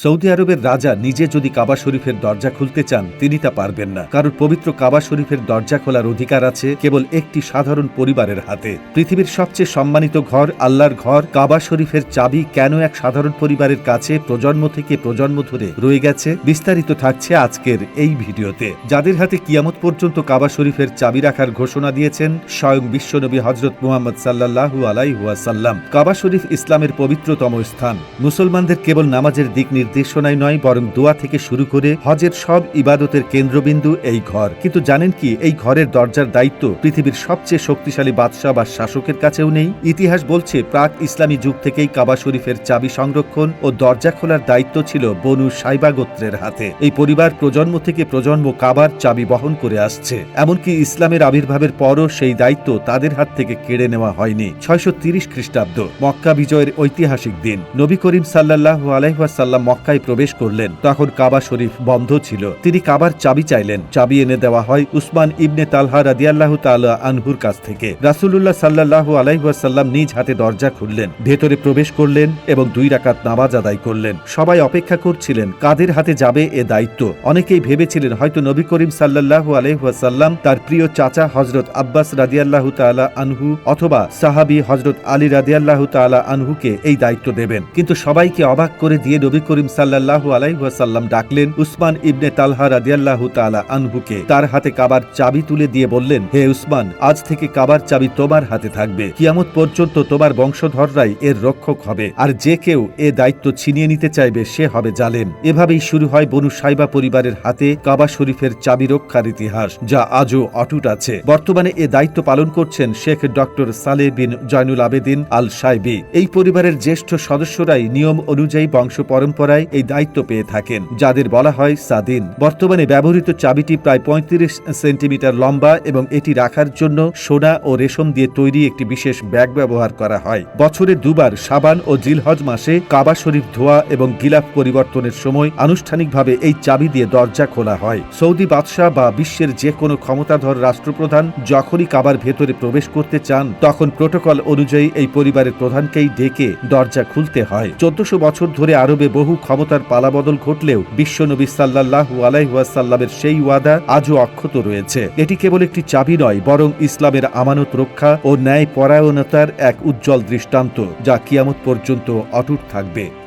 Saudi আরবের রাজা নিজে যদি কাবা শরীফের দরজা খুলতে চান, তিনি তা পারবেন না। কারণ পবিত্র কাবা শরীফের দরজা খোলার অধিকার আছে কেবল একটি সাধারণ পরিবারের হাতে। পৃথিবীর সবচেয়ে সম্মানিত ঘর, আল্লাহর ঘর, কাবা শরীফের চাবি কেন এক সাধারণ পরিবারের কাছে প্রজন্ম থেকে প্রজন্ম ধরে রয়ে গেছে, বিস্তারিত থাকছে আজকের এই ভিডিওতে। যাদের হাতে কিয়ামত পর্যন্ত কাবা শরীফের চাবি রাখার ঘোষণা দিয়েছেন, স্বয়ং বিশ্বনবী হজরত মুহাম্মদ সাল্লাল্লাহু আলাইহুয়াসাল্লাম কাবা শরীফ ইসলামের পবিত্রতম স্থান। মুসলমানদের কেবল নামাজের দিক নির্দেশনায় নয়, বরং দোয়া থেকে শুরু করে হজের সব ইবাদতের কেন্দ্রবিন্দু এই ঘর। কিন্তু জানেন কি, এই ঘরের দরজার দায়িত্ব পৃথিবীর সবচেয়ে শক্তিশালী বাদশাহ বা শাসকের কাছেও নেই? ইতিহাস বলছে, প্রাক ইসলামী যুগ থেকেই কাবা শরীফের চাবি সংরক্ষণ ও দরজা খোলার দায়িত্ব ছিল বনু সাইবা গোত্রের হাতে। এই পরিবার প্রজন্ম থেকে প্রজন্ম কাবার চাবি বহন করে আসছে। এমনকি ইসলামের আবির্ভাবের পরও সেই দায়িত্ব তাদের হাত থেকে কেড়ে নেওয়া হয়নি। ছয়শো খ্রিস্টাব্দ, মক্কা বিজয়ের ঐতিহাসিক দিন। নবী করিম সাল্লাহ আলাইহাসাল্লাম মক্কায় প্রবেশ করলেন। তখন কাবা শরীফ বন্ধ ছিল। তিনি কাবার চাবি চাইলেন। চাবি এনে দেওয়া হয় উসমান ইবনে তালহা রাদিয়াল্লাহু তাআলা আনহুর কাছ থেকে। রাসূলুল্লাহ সাল্লাল্লাহু আলাইহাসাল্লাম নিজ হাতে দরজা খুললেন। ভেতরে প্রবেশ করলেন এবং দুই রাকাত নামাজ আদায় করলেন। সবাই অপেক্ষা করছিলেন, কাদের হাতে যাবে এ দায়িত্ব? অনেকেই ভেবেছিলেন হয়তো নবী করিম সাল্লাল্লাহু আলাইহাসাল্লাম তার প্রিয় চাচা হজরত আব্বাস রাদিয়াল্লাহু তাআলা আনহু অথবা সাহাবী হজরত আলী রাদিয়াল্লাহু তাআলা আনহুকে এই দায়িত্ব দেবেন। কিন্তু সবাইকে অবাক করে দিয়ে নবী করিম সাল্লাল্লাহু আলাইহাসাল্লাম ডাকলেন উসমান ইবনে তালহা রাদিয়াল্লাহু তাআলা আনহুকে। তার হাতে কাবার চাবি তুলে দিয়ে বললেন, হে উসমান, আজ থেকে কাবার চাবি তোমার হাতে থাকবে। কিয়ামত পর্যন্ত তোমার বংশধররাই এর রক্ষক হবে, আর যে কেউ এ দায়িত্ব ছিনিয়ে নিতে চাইবে সে হবে জালেম। এভাবেই শুরু হয় বনু সাইবা পরিবারের হাতে কাবা শরীফের চাবি রক্ষার ইতিহাস, যা আজও অটুট আছে। বর্তমানে এ দায়িত্ব পালন করছেন শেখ ডক্টর সালে বিন জয়নুল আবেদিন আল সাইবি এই পরিবারের জ্যেষ্ঠ সদস্যরাই নিয়ম অনুযায়ী বংশ পরম্পরায় এই দায়িত্ব পেয়ে থাকেন, যাদের বলা হয় সাদিন বর্তমানে ব্যবহৃত চাবিটি প্রায় পঁয়ত্রিশ সেন্টিমিটার লম্বা এবং এটি রাখার জন্য সোনা ও রেশম দিয়ে তৈরি একটি বিশেষ ব্যাগ ব্যবহার করা হয়। বছরে দুবার সাবান ও জিলহজ মাসে কাবা শরীফ ধোয়া এবং গিলাফ পরিবর্তনের সময় আনুষ্ঠানিকভাবে এই চাবি দিয়ে দরজা খোলা হয়। সৌদি বাদশাহ বা বিশ্বের যে কোনো ক্ষমতাধর রাষ্ট্রপ্রধান যখনই কাবার ভেতরে প্রবেশ করতে চান, তখন প্রোটোকল অনুযায়ী এই পরিবারের প্রধানকেই ডেকে দরজা খুলতে হয়। চোদ্দশো বছর ধরে আরবে বহু ক্ষমতার পালাবদল ঘটলেও বিশ্বনবী সাল্লাহ আলাইহাসাল্লামের সেই ওয়াদা আজও অক্ষত রয়েছে। এটি কেবল একটি চাবি নয়, বরং ইসলামের আমানত রক্ষা ও ন্যায় পরায়ণতার এক উজ্জ্বল দৃষ্টান্ত যা কিয়ামত পর্যন্ত অটুট থাকবে।